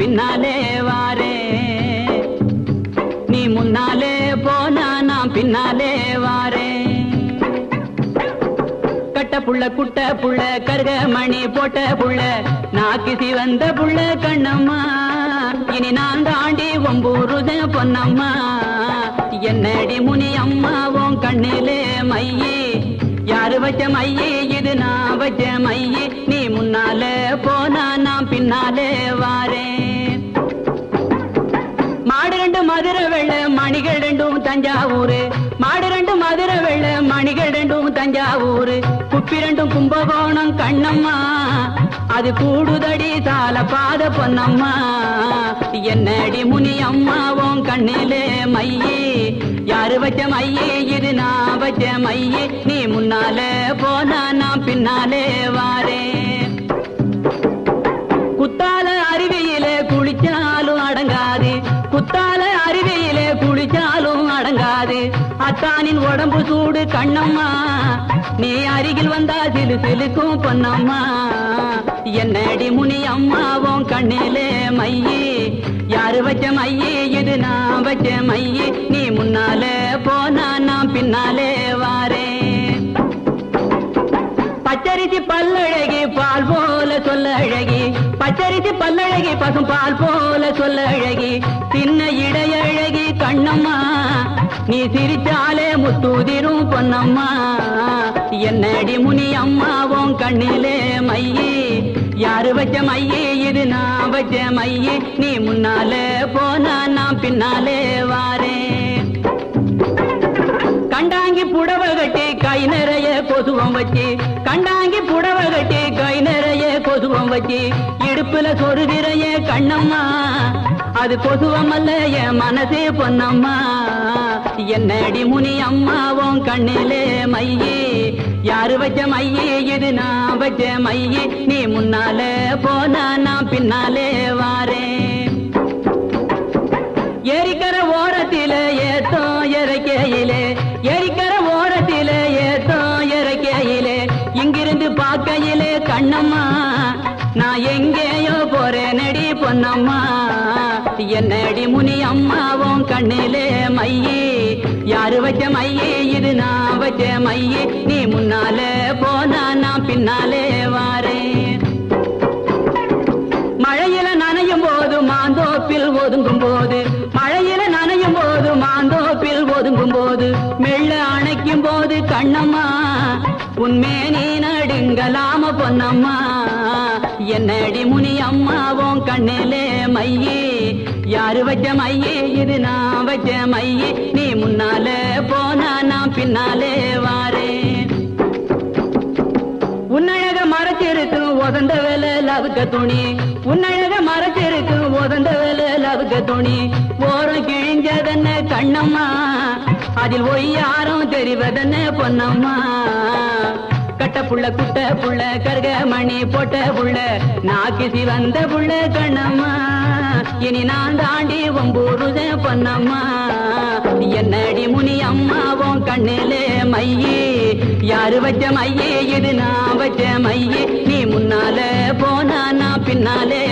பின்னாலே வாரே. நீ முன்னாலே போனா நான் பின்னாலே வாரே. கட்ட புள்ள குட்ட புள்ள கருக மணி போட்ட புள்ள நாக்கு சிவந்த புள்ள கண்ணம்மா. இனி நான் தாண்டி ஒம்பூருத பொன்னம்மா. என்னடி முனி அம்மா உன் கண்ணிலே மையே. யாரு வச்ச மையே இது நான் வச்ச மையே. நீ முன்னாலே போனா நான் பின்னாலே வாரே. ரெண்டு மதுரை வெள்ள மணிகள் ரெண்டும் தஞ்சாவூர். மாடு ரெண்டு மதுரை வெள்ள மணிகள் ரெண்டும் தஞ்சாவூர். குப்பி ரெண்டும் கும்பகோணம் கண்ணம்மா. அது கூடுதடி தால பாத பொன்னம்மா. என்னடி முனி அம்மா கண்ணிலே மையே. யாரு வச்ச மையே? இது நான் வச்ச மையே. நீ முன்னாலே போனா நான் பின்னாலே வா. குத்தால அருவியிலே குளிச்சாலும் அடங்காது. அத்தானின் உடம்பு சூடு கண்ணம்மா. நீ அருகில் வந்தா சிலு சிலுக்கும் பொன்னம்மா. என்னடி முனி அம்மாவும் கண்ணிலே மையே. யாரு வச்ச மையே? இது நான் வச்ச மையே. நீ முன்னாலே போனா நான் பின்னாலே வா. பச்சரிசி பல்லழகி பால் போல சொல்ல அழகி பச்சரிசி பல்லழகி பசும் பால் போல சொல்ல அழகி சின்ன இடையழகி கண்ணம்மா நீ சிரிச்சாலே முத்துதிரும் பொன்னம்மா. என்னடி முனி அம்மாவும் கண்ணிலே மையே. யாரு வச்ச மையே இது நான் வச்ச மையே. நீ முன்னாலே போனா நான் பின்னாலே வாரேன் கண்டாங்கி புடவை கட்டி கை நிறைய கொசுவம் வச்சு. கண்டா வச்சு இடுப்புல சொருதிரைய கண்ணம்மா. அது கொசுவமல்ல என் மனசே பொன்னம்மா. என்னடி முனி அம்மாவும் கண்ணிலே மையே. யாரு வச்ச மையே இது நான் வச்ச மையே. நீ முன்னாலே போனா நான் பின்னாலே வாரேன். எங்கேயோ போறேனடி பொன்னம்மா. என்னடி முனி அம்மாவும் கண்ணிலே மையே. யாரு வச்ச மையே இது நான் வச்ச மையே. நீ முன்னாலே போனா நான் பின்னாலே வாரேன். மழையில நனையும் போது மாந்தோப்பில் ஒதுங்கும் போது ஒதுங்கும் போது மெல்ல அணைக்கும் போது கண்ணம்மா உன்மே நீ நடுங்கலாம பொன்னம்மா. என்னடி முனி அம்மாவும் கண்ணிலே மையே யாரு வச்ச மையே இது நான் வச்ச மையே. நீ முன்னாலே போனா நான் பின்னாலே வாரேன். உன்னழக மறைச்சிருக்கு உதந்த வேலை லவுக்க துணி. உன்னழக மறைச்சிருக்கு உதந்த வேலை லவுக்க துணி. ஓரம் கிழிஞ்சதென்ன கண்ணம்மா? அதில் ஒய்யாரும் தெரிவதென்ன பொன்னம்மா? கட்ட புள்ள குட்ட புள்ள கருக மணி போட்ட புள்ள நாக்கு சிவந்த புள்ள கண்ணம்மா. இனி நான் தாண்டி ஒம்பூருத பொன்னம்மா. என்னடி முனி அம்மாவும் கண்ணிலே மையே? யாரு வச்ச மையே? இது நான் வச்ச மையே. நீ முன்னாலே போனா நான் பின்னாலே